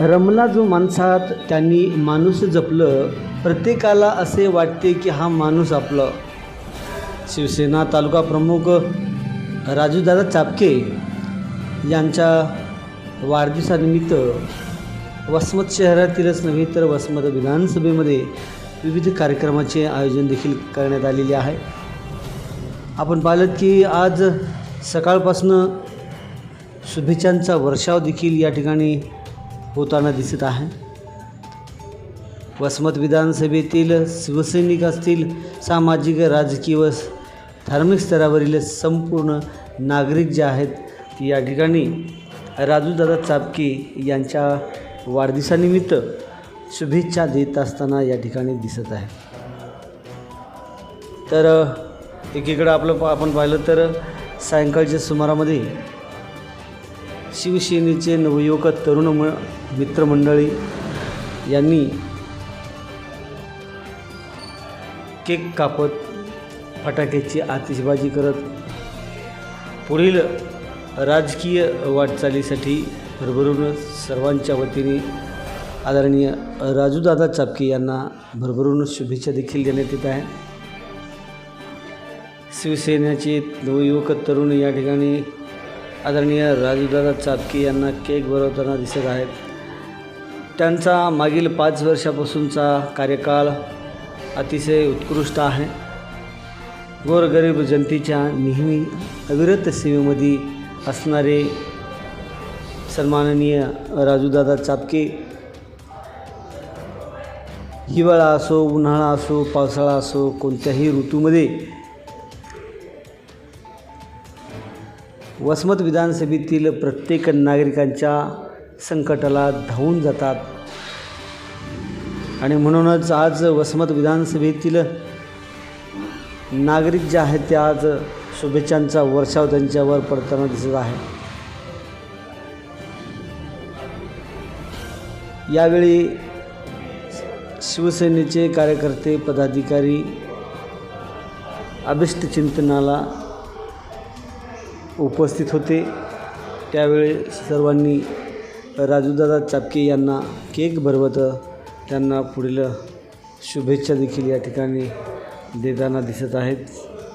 रमला जो माणसात त्यांनी माणूस जपलं प्रत्येकाला असे वाटते की हा माणूस आपलं. शिवसेना तालुका प्रमुख राजूदादा चापके यांच्या वाढदिवसानिमित्त वसमत शहरातीलच नव्हे तर वसमत विधानसभेमध्ये विविध कार्यक्रमाचे आयोजन देखील करण्यात आलेले आहे. आपण पाहिलं की आज सकाळपासनं शुभेच्छांचा वर्षाव देखील या ठिकाणी होताना दिसत आहे. वसमत विधानसभेतील शिवसैनिक असतील सामाजिक राजकीय व धार्मिक स्तरावरील संपूर्ण नागरिक जे आहेत या ठिकाणी राजूदादा चापके यांच्या वाढदिवसानिमित्त शुभेच्छा देत असताना या ठिकाणी दिसत आहे. तर एकीकडं आपलं आपण पाहिलं तर सायंकाळच्या सुमारामध्ये शिवसेनेचे नवयुवक तरुण म मित्रमंडळी यांनी केक कापत फटाक्याची आतिषबाजी करत पुढील राजकीय वाटचालीसाठी भरभरून सर्वांच्या वतीने आदरणीय राजूदादा चापके यांना भरभरून शुभेच्छा देखील देण्यात येत आहे. शिवसेनेचे नवयुवक तरुण या ठिकाणी आदरणीय राजूदादा चापकी यांना केक भरवताना दिसत आहेत. त्यांचा मागील पाच वर्षापासूनचा कार्यकाळ अतिशय उत्कृष्ट आहे. गोरगरीब जनतेच्या नेहमी अविरत सेवेमध्ये असणारे सन्माननीय राजूदादा चापके हिवाळा असो उन्हाळा असो पावसाळा असो कोणत्याही ऋतूमध्ये वसमत विधानसभेतील प्रत्येक नागरिकांच्या संकटाला धावून जातात. आणि म्हणूनच आज वसमत विधानसभेतील नागरिक जे आहेत ते आज शुभेच्छांचा वर्षाव त्यांच्यावर पडताना दिसत आहे. यावेळी शिवसेनेचे कार्यकर्ते पदाधिकारी अभिष्ट चिंतनाला उपस्थित होते. त्यावेळी सर्वांनी राजूदादा चापके यांना केक भरवत त्यांना पुढील शुभेच्छा देखील या ठिकाणी देताना दिसत आहेत.